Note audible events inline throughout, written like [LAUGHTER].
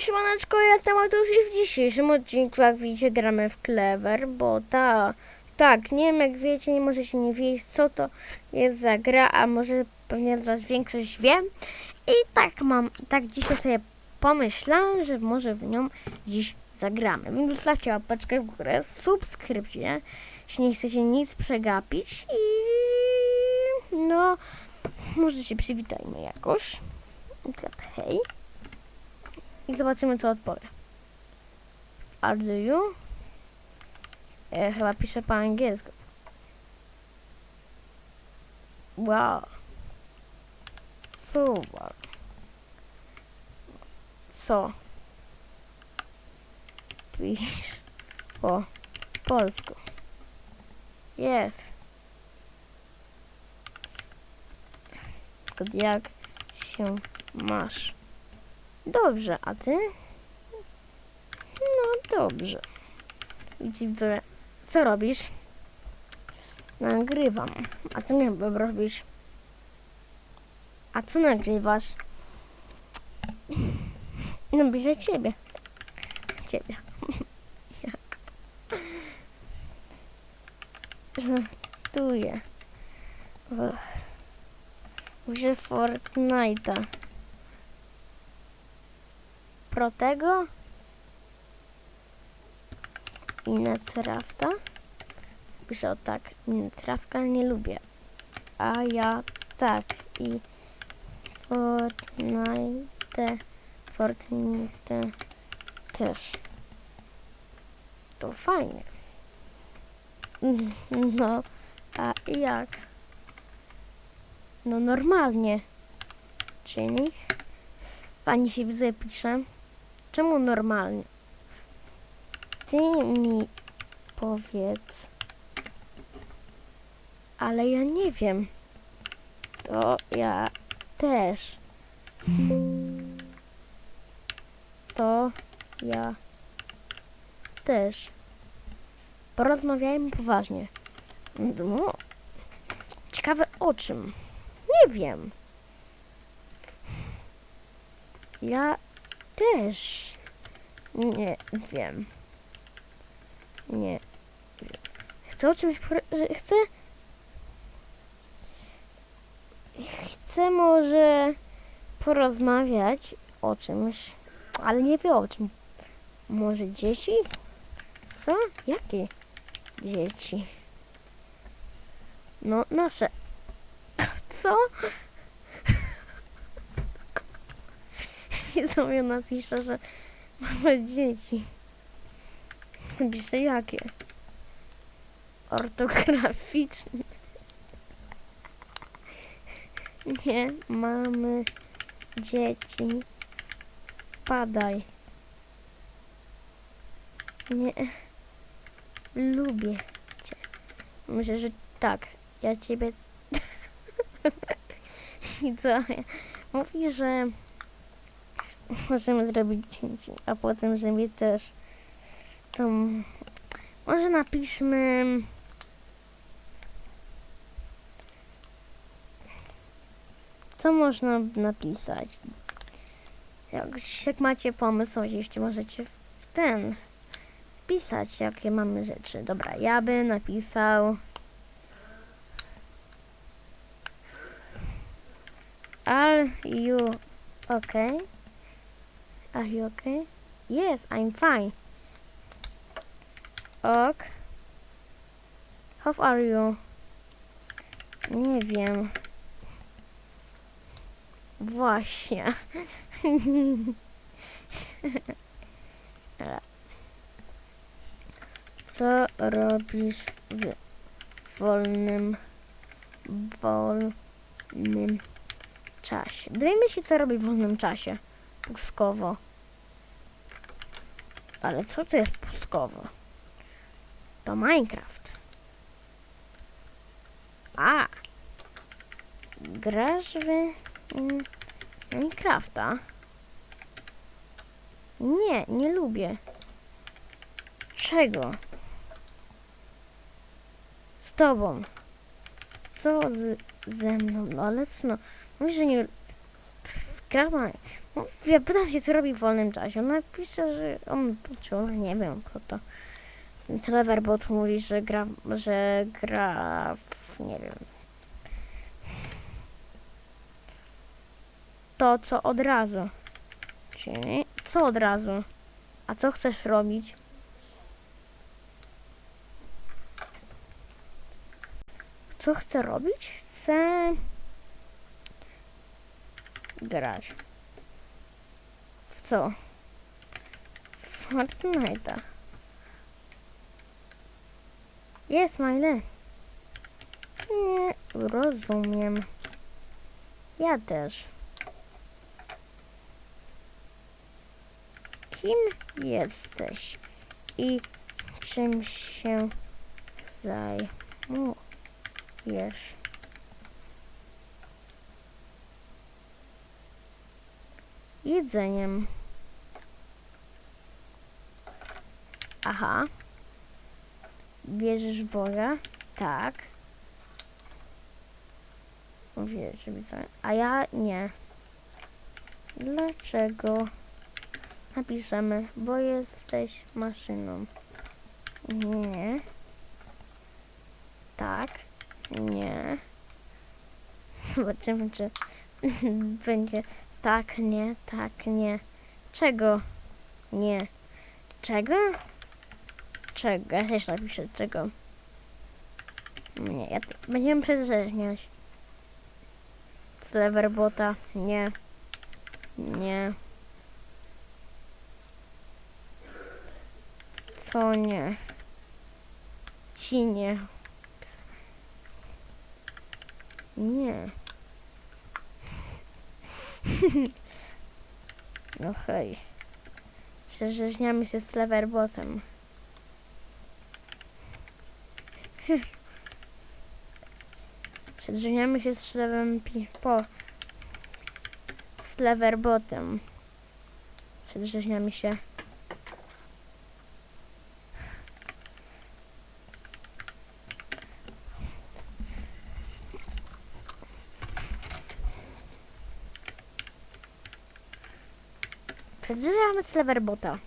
siemaneczko, jestem Matusz i w dzisiejszym odcinku, jak widzicie, gramy w Clever, bo ta, tak, nie wiem jak wiecie, nie możecie nie wiedzieć, co to jest za gra, a może pewnie z was większość wie. I tak mam, tak dzisiaj sobie pomyślałam, że może w nią dziś zagramy. Więc zostawcie łapeczkę w górę, subskrypcję, jeśli nie chcecie nic przegapić i no, może się przywitajmy jakoś. Tak, hej. I zobaczymy, co odpowie. Are you? E, chyba pisze po angielsku. Wow. Super. Co? Pisz po polsku. Jest. Jak się masz? Dobrze, a ty? No dobrze. Widzicie, co robisz? Nagrywam. A co nie robisz? A co nagrywasz? No piszę ciebie. Ciebie. Jak? Żartuję. Muszę Fortnite'a. Protego i Netcrafta. Piszę o tak, Netcrafta nie lubię. A ja tak i Fortnite, Fortnite też. To fajnie. [LAUGHS] No, a jak? No normalnie. Czyli pani się widzę pisze. Czemu normalnie? Ty mi powiedz. Ale ja nie wiem. To ja też. To ja też. Porozmawiajmy poważnie. No. Ciekawe o czym. Nie wiem. Ja też nie wiem. Nie. Chcę o czymś. Chcę. Chcę może porozmawiać o czymś, ale nie wiem o czym. Może dzieci? Co? Jakie dzieci? No, nasze. Co? [LAUGHS] I sobie napiszę, że mamy dzieci. Napiszę jakie. Ortograficzne. Nie mamy dzieci. Padaj. Nie. Lubię cię. Myślę, że tak. Ja ciebie... [LAUGHS] I co? Mówi, że możemy zrobić dzieci, a potem, że mnie też. M- może napiszmy. Co można napisać? Jak, jak macie pomysł, oczywiście możecie w ten pisać, jakie mamy rzeczy. Dobra, ja bym napisał. Are you okay? Are you okay? Yes, I'm fine. Ok. How are you? Nie wiem. Właśnie. [LAUGHS] Co robisz w wolnym, wolnym czasie? Dowiemy się, co robi w wolnym czasie. Pustkowo. Ale co to jest pustkowo? To Minecraft. A! Grasz w Minecrafta? Nie, nie lubię. Czego? Z tobą. Co z, ze mną? No ale co? No, mówisz, że nie... Gra Ja pytam się, co robi w wolnym czasie. Ona pisze, że on, czy ona, nie wiem, kto to. Ten Cleverbot mówi, że gra, że gra w, nie wiem. To, co od razu. Czyli, co od razu? A co chcesz robić? Co chcę robić? Chcę grać. Co? Fortnite'a. Jest, Smiley. Nie rozumiem. Ja też. Kim jesteś i czym się zajmujesz? Jedzeniem. Aha. Wierzysz w Boga? Tak. Wierzę, widzę. A ja nie. Dlaczego? Napiszemy, bo jesteś maszyną. Nie. Tak. Nie. [LAUGHS] Zobaczymy, czy [LAUGHS] będzie tak, nie, tak, nie. Czego? Nie. Czego? Czego? Ja też napiszę czego. Nie, ja będziemy przedrzeźniać. Sleverbota. Nie. Nie. Co nie? Ci nie. Nie. [LAUGHS] no hej. Przerzeczniamy się z. [LAUGHS] Przedrzeniamy się z Szlewem pi- po z Leverbotem. Przedrzeźniamy się. Przedrzeźniamy z Leverbota.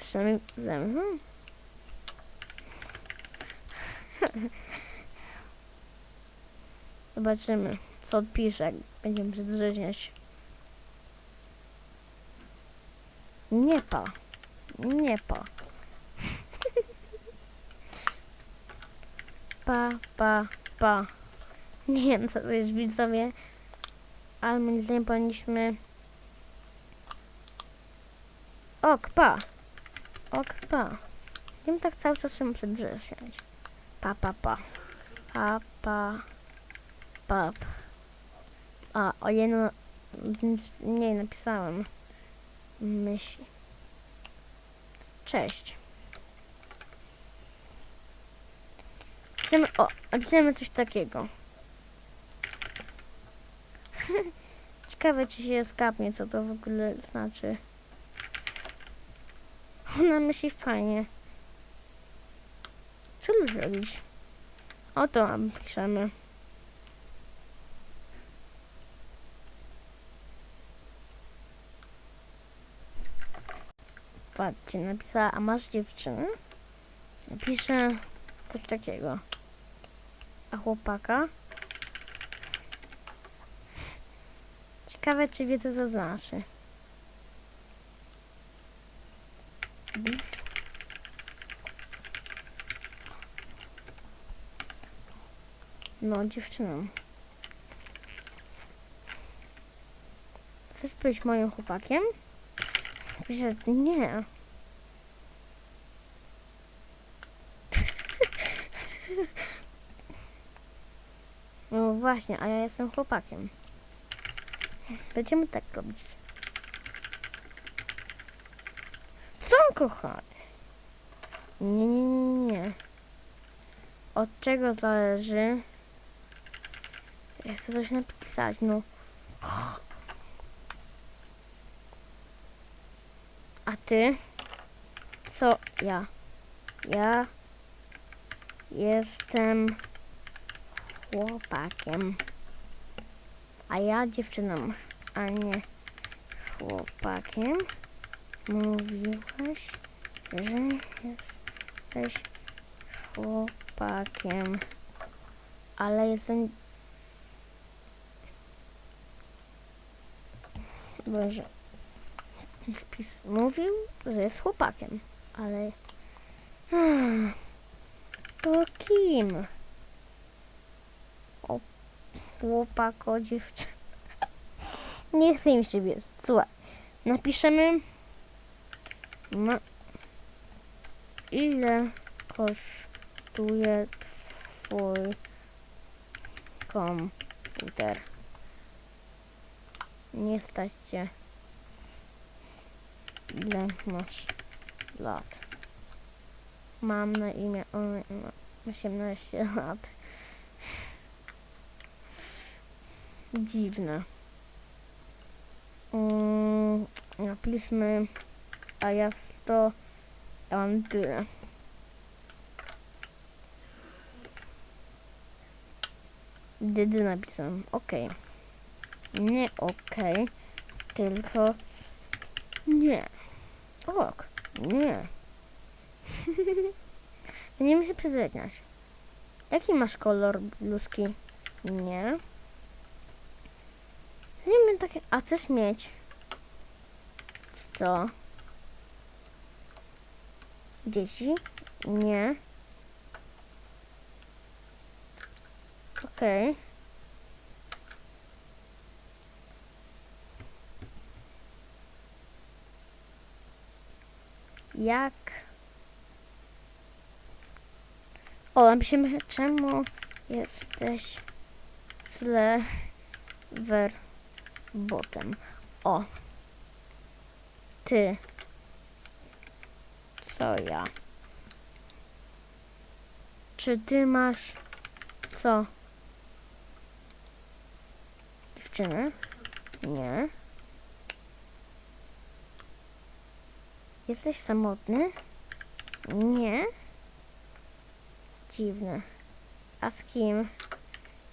Przynajmniej ze mną. [LAUGHS] Zobaczymy, co odpisze, jak będziemy przedrzeźniać. Nie pa. Nie pa. [LAUGHS] pa, pa, pa. Nie wiem, co to jest widzowie, ale moim zdaniem powinniśmy... Ok, pa. Ok, pa. Będziemy tak cały czas się przedrzeźniać. Pa, pa, pa. Pa, pa. A, o jedno... Nie, napisałem. Myśli. Cześć. Chcemy, o, napisałem coś takiego. [LAUGHS] Ciekawe, czy się skapnie, co to w ogóle znaczy. Ona myśli fajnie. Tu zrobić? O to piszemy. Patrzcie, napisała, a masz dziewczynę? Napiszę coś takiego. A chłopaka? Ciekawe, czy wie, co to znaczy. No, dziewczyną. Chcesz być moim chłopakiem? Pisze, nie. [LAUGHS] No właśnie, a ja jestem chłopakiem. Będziemy tak robić. Co, kochany? Nie, nie, nie, nie. Od czego zależy? Ja chcę coś napisać, no. A ty? Co ja? Ja jestem chłopakiem. A ja dziewczyną, a nie chłopakiem. Mówiłaś, że jesteś chłopakiem. Ale jestem... Boże. Wpis mówił, że jest chłopakiem, ale... Hmm. To kim? O, chłopak, o dziewczyn. Nie chcę im siebie. Słuchaj, napiszemy... Ma... Ile kosztuje twój komputer? Nie stać cię. Ile masz lat? Mam na imię. On ma 18 lat. Dziwne. Mm, napiszmy. A ja to. Ja mam tyle. Dydy napisałem. Okej. Nie okej. tylko. Nie. Ok. Nie. [LAUGHS] Będziemy się przyzwyczajać. Jaki masz kolor bluzki? Nie. Wiem takie. A chcesz mieć? Co? Dzieci? Nie. Okej. Jak? O, napiszemy, czemu jesteś slever botem. O. Ty. Co ja? Czy ty masz co? Dziewczynę? Nie. Jesteś samotny? Nie. Dziwne. A z kim?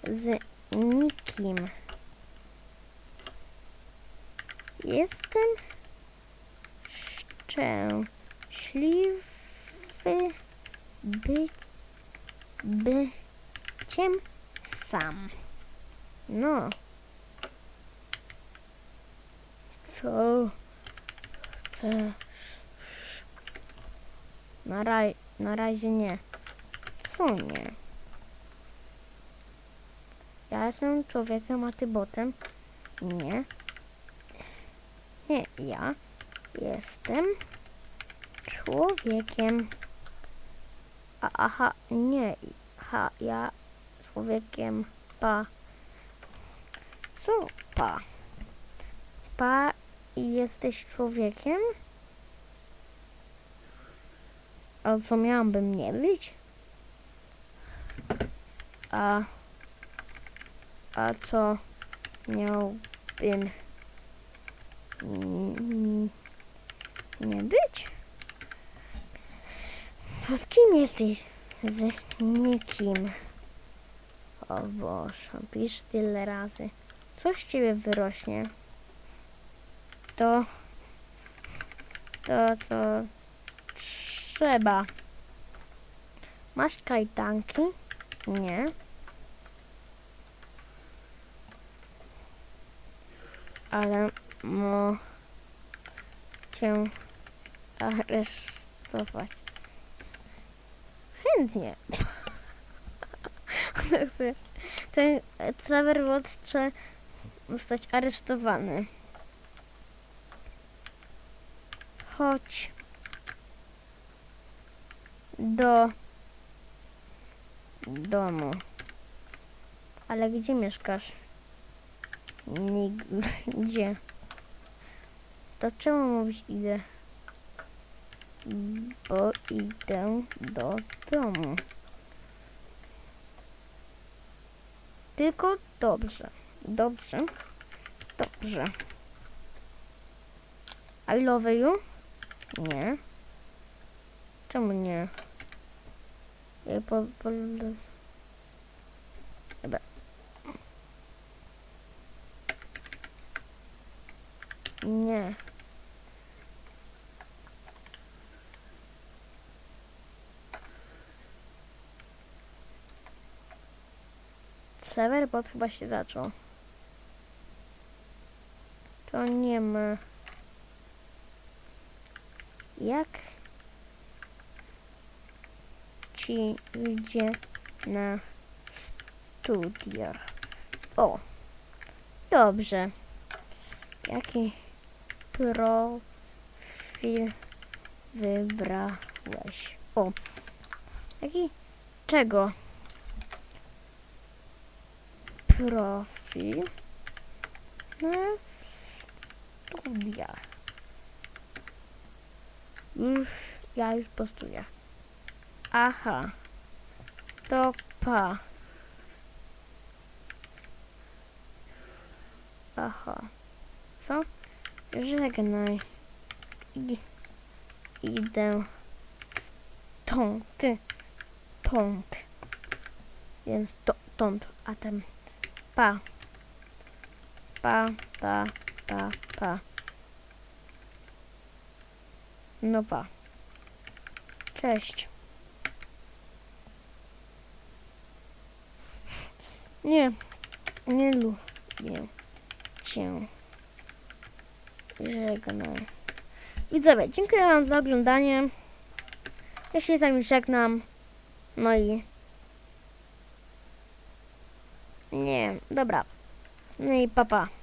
Z nikim. Jestem szczęśliwy by, byciem sam. No. Co chcesz? Na, raj, na razie nie. Co nie? Ja jestem człowiekiem, a ty botem? Nie. Nie, ja jestem człowiekiem. A, aha, nie. Ha, ja człowiekiem. Pa. Co pa? Pa i jesteś człowiekiem? A co miałabym nie być? A... A co miałbym nie być? To z kim jesteś? Z nikim. O Boże, pisz tyle razy. Co z ciebie wyrośnie? To... To, co trzeba. Masz kajtanki? Nie. Ale mo cię aresztować. Chętnie. [LAUGHS] Chcę- Ten Trevor Watt chce zostać aresztowany. Chodź do domu. Ale gdzie mieszkasz? Nigdzie. [LAUGHS] To czemu mówisz idę? Bo idę do domu. Tylko dobrze. Dobrze. Dobrze. I love you? Nie. Czemu nie? Ja po, po... Dobra. Nie. Cleverbot chyba się zaczął. To nie ma. Jak idzie na studiach? O, dobrze. Jaki profil wybrałeś? O, jaki czego? Profil na studiach. Już, ja już po studiach. Aha, to pa. Aha. Co? Żegnaj. I, idę stąd. Tąd. Więc to, tąd. A ten pa. Pa, pa, pa, pa. No pa. Cześć. Nie, nie lubię cię. Żegnam. Widzowie, dziękuję wam za oglądanie. Ja się z wami żegnam. No i... Nie, dobra. No i papa. Pa.